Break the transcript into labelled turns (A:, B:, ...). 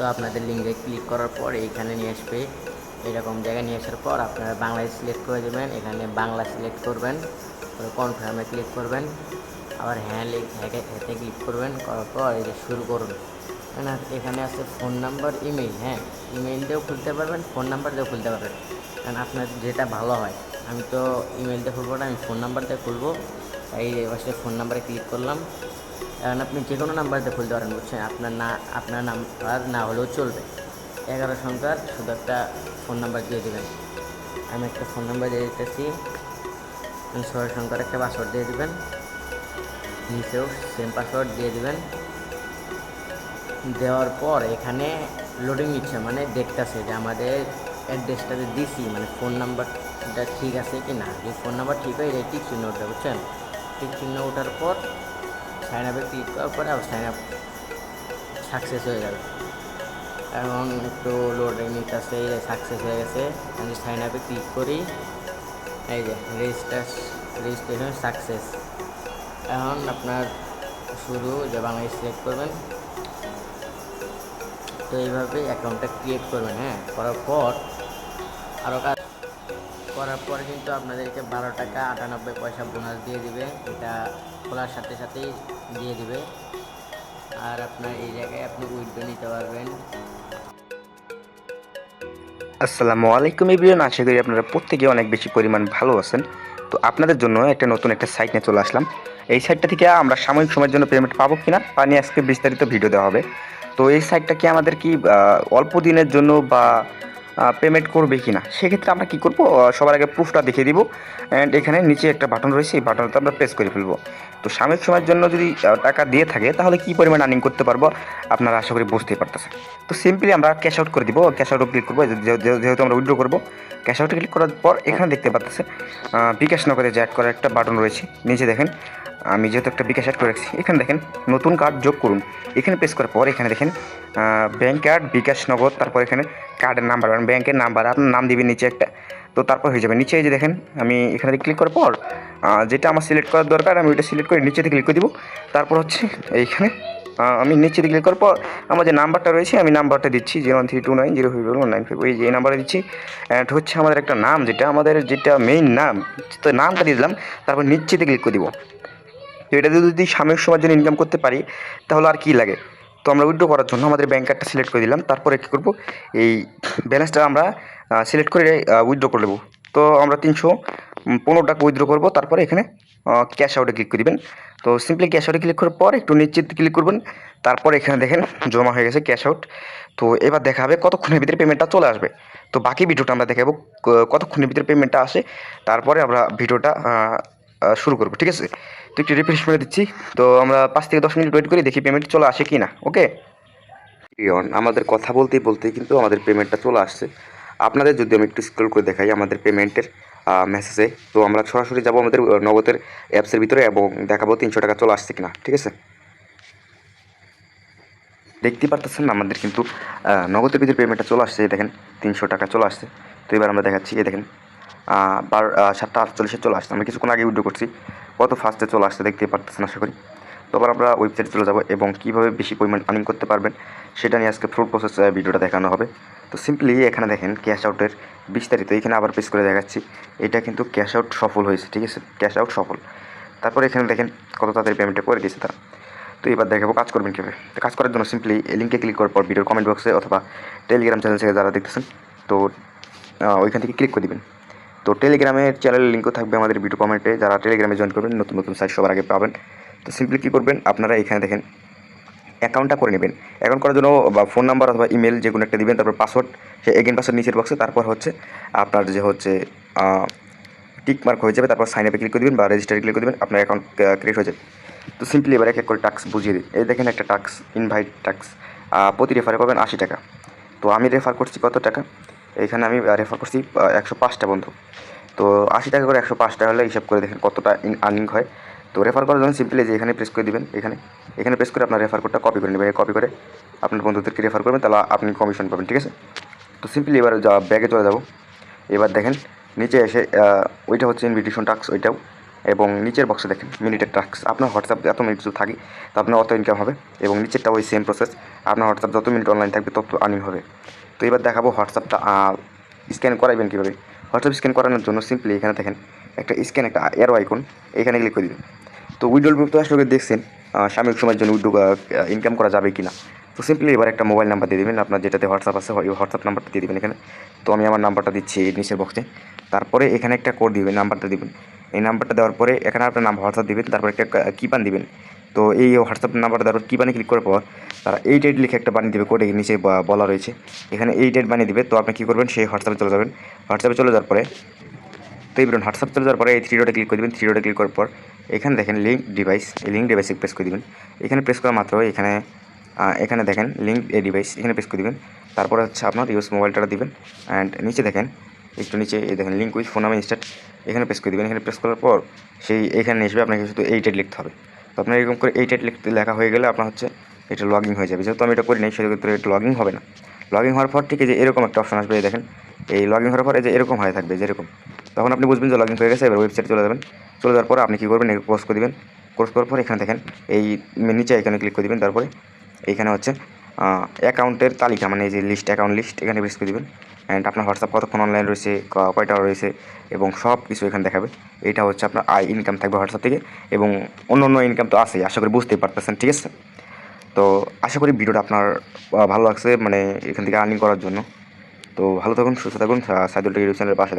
A: তো আপনাদের লিঙ্কে ক্লিক করার পর এইখানে নিয়ে আসবে। এরকম জায়গায় নিয়ে আসার পর আপনারা বাংলায় সিলেক্ট করে দেবেন। এখানে বাংলা সিলেক্ট করবেন কনফার্মে ক্লিক করবেন। আবার হ্যাঁ হ্যাঁতে ক্লিক করবেন, করার পর যে শুরু করুন। না, এখানে আছে ফোন নাম্বার ইমেল হ্যাঁ ইমেল দিয়েও খুলতে পারবেন ফোন নাম্বার দিয়েও খুলতে পারবেন। কারণ আপনার যেটা ভালো হয়, আমি তো ইমেল দিয়ে খুলবো না, আমি ফোন নাম্বার দিয়ে খুলবো। এই পাশে ফোন নাম্বারে ক্লিক করলাম। এখন আপনি যে কোনো নাম্বার দিয়ে খুলতে পারেন, বুঝছেন? আপনার না, আপনার নাম্বার না হলেও চলবে। এগারো সংখ্যার শুধু একটা ফোন নাম্বার দিয়ে দেবেন। আমি একটা ফোন নাম্বার দিয়ে দিতেছি। ছয় সংখ্যার একটা পাসওয়ার্ড দিয়ে দেবেন। নিচেও সেম পাসওয়ার্ড দিয়ে দেবেন। দেওয়ার পর এখানে লোডিং নিচ্ছে মানে দেখতেছে যে আমাদের অ্যাড্রেসটা যে দিছি মানে ফোন নাম্বারটা ঠিক আছে কি না যদি ফোন নাম্বার ঠিক হয় এটা টিক চিহ্ন উঠবে, বুঝছেন? টিক চিহ্ন ওঠার পর সাইন আপে ক্লিক করার পরে আবার সাইন আপ সাকসেস হয়ে যাবে। এখন একটু লোডিং নিতেছে সাকসেস হয়ে গেছে, আমি সাইন আপে ক্লিক করি, এই যে রেজিস্টার রেজিস্ট্রেশন সাকসেস এখন আপনার শুরু যে বাংলাদেশ সিলেক্ট করবেন, তো এইভাবে অ্যাকাউন্টটা ক্রিয়েট করবেন হ্যাঁ? করার পর আরও কাজ করার পরে কিন্তু আপনাদেরকে বারো টাকা আটানব্বই পয়সা বোনাস দিয়ে দিবে। এটা খোলার সাথে সাথেই দিয়ে দিবে। আর আপনার এই জায়গায় আপনি উইথড্র নিতে পারবেন।
B: আসসালামু আলাইকুম এভরিওয়ান, আশা করি আপনারা প্রত্যেকে অনেক বেশি পরিমাণ ভালো আছেন। তো আপনাদের জন্য একটা নতুন একটা সাইট নিয়ে চলে আসলাম। এই সাইটটা থেকে আমরা সাময়িক সময়ের জন্য পেমেন্ট পাবো কিনা তা নিয়ে আজকে বিস্তারিত ভিডিও দেওয়া হবে। তো এই সাইটটা কি আমাদের কি অল্প দিনের জন্য বা পেমেন্ট করবে কি না সেক্ষেত্রে আমরা কী করব? সবার আগে প্রুফটা দেখিয়ে দিব। অ্যান্ড এখানে নিচে একটা বাটন রয়েছে, এই বাটনটা আমরা প্রেস করে ফেলব। তো সাময়িক সময়ের জন্য যদি টাকা দিয়ে থাকে, তাহলে কী পরিমাণ আর্নিং করতে পারব? আপনারা আশা করি বুঝতেই পারতেছেন। তো সিম্পলি আমরা ক্যাশ আউট করে দিব। ক্যাশ আউটও ক্লিক করব। যেহেতু আমরা উইড্রো করব ক্যাশ আউটে ক্লিক করার পর এখানে দেখতে পাচ্ছেন বিকাশ নগরে যে অ্যাড করার একটা বাটন রয়েছে। নিচে দেখেন আমি যেহেতু একটা বিকাশ অ্যাড করে রাখছি, এখানে দেখেন নতুন কার্ড যোগ করুন। এখানে প্রেস করার পর এখানে দেখেন ব্যাঙ্ক কার্ড বিকাশ নগদ, তারপর এখানে কার্ডের নাম্বার মানে ব্যাংকের নাম্বার আপনার নাম দিবেন নিচে একটা। তো তারপর হয়ে যাবে, নিচে এই যে দেখেন, আমি এখানে ক্লিক করার পর যেটা আমার সিলেক্ট করার দরকার, আমি ওইটা সিলেক্ট করে নিচেতে ক্লিক করে দিব। তারপর হচ্ছে এইখানে আমি নিচে ক্লিক করার পর, আমার যে নাম্বারটা রয়েছে, আমি নাম্বারটা দিচ্ছি zero one three two nine zero five one nine five ওই যে নাম্বারটা দিচ্ছি। অ্যান্ড হচ্ছে আমাদের একটা নাম, যেটা আমাদের যেটা মেইন নাম, তো নামটা দিয়ে দিলাম, তারপর নিচেতে ক্লিক করে দিব। তো এটা দিয়ে যদি সাময়িক সময়ের জন্য ইনকাম করতে পারি, তাহলে আর কী লাগে? তো আমরা উইড্রো করার জন্য আমাদের ব্যাঙ্ক কার্ডটা সিলেক্ট করে দিলাম। তারপরে কী করব? এই ব্যালেন্সটা আমরা সিলেক্ট করে উইথড্র করে নেব। তো আমরা তিনশো পনেরো টাকা উইথড্র করব। তারপরে এখানে ক্যাশ আউটে ক্লিক করে দেবেন। তো সিম্পলি ক্যাশ আউটে ক্লিক করার পর একটু নিশ্চিত ক্লিক করবেন। তারপর এখানে দেখেন জমা হয়ে গেছে ক্যাশ আউট তো এবার দেখা হবে কতক্ষণের ভিতরে পেমেন্টটা চলে আসবে। তো বাকি ভিডিওটা আমরা দেখাবো কতক্ষণের ভিতরে পেমেন্টটা আসে। তারপরে আমরা ভিডিওটা শুরু করব, ঠিক আছে? তো একটু রিফ্রেশ করে দিচ্ছি। তো আমরা পাঁচ থেকে দশ মিনিট ওয়েট করি, দেখি পেমেন্ট চলে আসে কি না ওকে আমাদের কথা বলতেই বলতেই কিন্তু আমাদের পেমেন্টটা চলে আসছে। আপনাদের যদি আমি একটু স্ক্রল করে দেখাই আমাদের পেমেন্টের মেসেজে তো আমরা সরাসরি যাব আমাদের নগদের অ্যাপসের ভিতরে এবং দেখাবো তিনশো টাকা চলে আসছে কিনা, ঠিক আছে? দেখতে পারতেছেন না আমাদের কিন্তু নগদের ভিতরে পেমেন্টটা চলে আসছে দেখেন, তিনশো টাকা চলে আসছে। তো এবার আমরা দেখাচ্ছি, এই দেখেন বার সাতটা আটচল্লিশে চলে আসছে। আমরা কিছুক্ষণ আগে উইড্রো করছি। কত ফাস্টে চলে আসছে দেখতে পারতেছেন আশা করি। তো আবার আমরা ওয়েবসাইটে চলে যাব এবং কীভাবে বেশি পরিমাণ আর্নিং করতে পারবেন সেটা নিয়ে আজকে ফুল প্রসেস ভিডিওটা দেখানো হবে। তো সিম্পলি এখানে দেখেন ক্যাশ আউটের বিস্তারিত, এখানে আবার পেস করে দেখাচ্ছি। এটা কিন্তু ক্যাশ আউট সফল হয়েছে, ঠিক আছে? ক্যাশ আউট সফল। তারপরে এখানে দেখেন কত তাড়াতাড়ি পেমেন্টটা করে দিয়েছে তারা। তো এবার দেখাবো কাজ করবেন কীভাবে। তো কাজ করার জন্য সিম্পলি লিঙ্কে ক্লিক করার পর ভিডিওর কমেন্ট বক্সে অথবা টেলিগ্রাম চ্যানেল থেকে যারা দেখতেছেন, তো ওইখান থেকে ক্লিক করে দিবেন। তো টেলিগ্রামের চ্যানেলের লিঙ্কও থাকবে আমাদের ভিডিও কমেন্টে যারা টেলিগ্রামে জয়েন করবেন, নতুন নতুন সাইট সবার আগে পাবেন। তো সিম্পলি কী করবেন, আপনারা এখানে দেখেন অ্যাকাউন্টটা করে নেবেন। অ্যাকাউন্ট করার জন্য বা ফোন নাম্বার অথবা ইমেল যে কোনো একটা দিবেন, তারপর পাসওয়ার্ড সে এগেন পাসওয়ার্ড নিচের বক্সে তারপর হচ্ছে আপনার যে হচ্ছে টিক মার্ক হয়ে যাবে, তারপর সাইন আপে ক্লিক করে দেবেন বা রেজিস্টারে ক্লিক করে দেবেন, আপনার অ্যাকাউন্ট ক্রিয়েট হয়ে যাবে। তো সিম্পলি এবার এক এক করে টাক্স বুঝিয়ে দিন এই দেখেন একটা টাক্স ইনভাইট টাক্স প্রতি রেফারে পাবেন আশি টাকা। তো আমি রেফার করছি কত টাকা? এখানে আমি রেফার করছি একশো পাঁচটা বন্ধু। তো আশি টাকা করে একশো পাঁচ টাকা হলে হিসাব করে দেখেন কতটা আর্নিং হয়। তো রেফার করার জন্য সিম্পলি যে এখানে প্রেস করে দিবেন, এখানে। এখানে প্রেস করে আপনার রেফার কোডটা কপি করে নেবেন। কপি করে আপনার বন্ধুদেরকে রেফার করবেন, তাহলে আপনি কমিশন পাবেন, ঠিক আছে? তো সিম্পলি এবার যা ব্যাগে চলে যাব। এবার দেখেন, নিচে এসে ওইটা হচ্ছে ইনভিটেশন টাক্স ওইটাও। এবং নিচের বক্সে দেখেন মিনিটের টাক্স আপনার হোয়াটসঅ্যাপ যত মিনিট থাকে, তো আপনার অত ইনকাম হবে। এবং নিচেরটা ওই সেম প্রসেস আপনার হোয়াটসঅ্যাপ যত মিনিট অনলাইন থাকবে, তত আর্নিং হবে। তো এবার দেখাবো হোয়াটসঅ্যাপটা স্ক্যান করাবেন কীভাবে? হোয়াটসঅ্যাপ স্ক্যান করানোর জন্য সিম্পলি এখানে দেখেন, একটা স্ক্যান, একটা এরো আইকন এখানে ক্লিক করে দিবেন। তো উইড্রোল গ্রুপ তো আসলে দেখছেন সাময়িক সময়ের জন্য উইড্রো ইনকাম করা যাবে কি না তো সিম্পলি এবার একটা মোবাইল নাম্বার দিয়ে দেবেন, আপনার যেটাতে হোয়াটসঅ্যাপ আছে, ওই হোয়াটসঅ্যাপ নাম্বারটা দিয়ে দেবেন এখানে। তো আমি আমার নাম্বারটা দিচ্ছি নিচের বক্সে তারপরে এখানে একটা কোড দিবেন নাম্বারটা দিবেন। এই নাম্বারটা দেওয়ার পরে এখানে আপনার নাম হোয়াটসঅ্যাপ দিবেন, তারপরে একটা কিপান দিবেন। তো এই হোয়াটসঅ্যাপ নাম্বারটা দেওয়ার বানিয়ে ক্লিক করার পর, তারা এইট এইট লিখে একটা বানিয়ে দেবে কোডে নিচে বলা রয়েছে। এখানে এইট এইট বানিয়ে দেবে, তো আপনি কী করবেন? সেই হোয়াটসঅ্যাপে চলে যাবেন। হোয়াটসঅ্যাপে চলে যাওয়ার পরে, তো এই বেরোন হোয়াটসঅ্যাপ চলে যাওয়ার পরে এই থ্রি ডটে ক্লিক করে দেবেন। থ্রি ডটে ক্লিক করার পর, এখানে দেখেন লিঙ্ক ডিভাইস এই লিঙ্ক ডিভাইসে প্রেস করে দেবেন। এখানে প্রেস করা মাত্র এখানে এখানে দেখেন লিঙ্ক এ ডিভাইস এখানে প্রেস করে দেবেন। তারপরে হচ্ছে আপনার ইউজ মোবাইলটা দিবেন। অ্যান্ড নিচে দেখেন, একটু নিচে এই দেখেন লিঙ্ক উইথ ফোন নামে ইনস্টার্ট এখানে প্রেস করে দেবেন। এখানে প্রেস করার পর, সেই এখানে আসবে আপনাকে শুধু এইট এইট লিখতে হবে। আপনার এরকম করে এইট লিখতে লেখা হয়ে গেলে আপনার হচ্ছে এটা লগ হয়ে যাবে। যেহেতু আমি এটা করি নাই সেক্ষেত্রে এটা লগ হবে না। লগ হওয়ার পর ঠিক এই যে এরকম একটা অপশন আসবে, এই দেখেন। এই লগ হওয়ার পরে যে এরকম হয়ে থাকবে যেরকম তখন আপনি বুঝবেন যে লগ হয়ে গেছে, এবার ওয়েবসাইটে চলে যাবেন। চলে যাওয়ার পর আপনি কী করবেন কোর্স করে দেবেন। কোর্স করার পর এখানে দেখেন, এই নিচে এখানে ক্লিক করে দেবেন। তারপরে এইখানে হচ্ছে অ্যাকাউন্টের তালিকা মানে এই যে লিস্ট অ্যাকাউন্ট লিস্ট এখানে প্রেস করে দেবেন। অ্যান্ড আপনার হোয়াটসঅ্যাপ কতক্ষণ অনলাইন রয়েছে কয়টা রয়েছে এবং সব কিছু এখানে দেখাবে। এটা হচ্ছে আপনার আয় ইনকাম থাকবে হোয়াটসঅ্যাপ থেকে এবং অন্য অন্য ইনকাম তো আছেই, আশা করি বুঝতেই পারতেছেন, ঠিক আছে? তো আশা করি ভিডিওটা আপনার ভালো লাগছে মানে এখান থেকে আর্নিং করার জন্য। তো ভালো থাকুন, সুস্থ থাকুন সাইদুল টিভি চ্যানেলের পাশে থাকুন।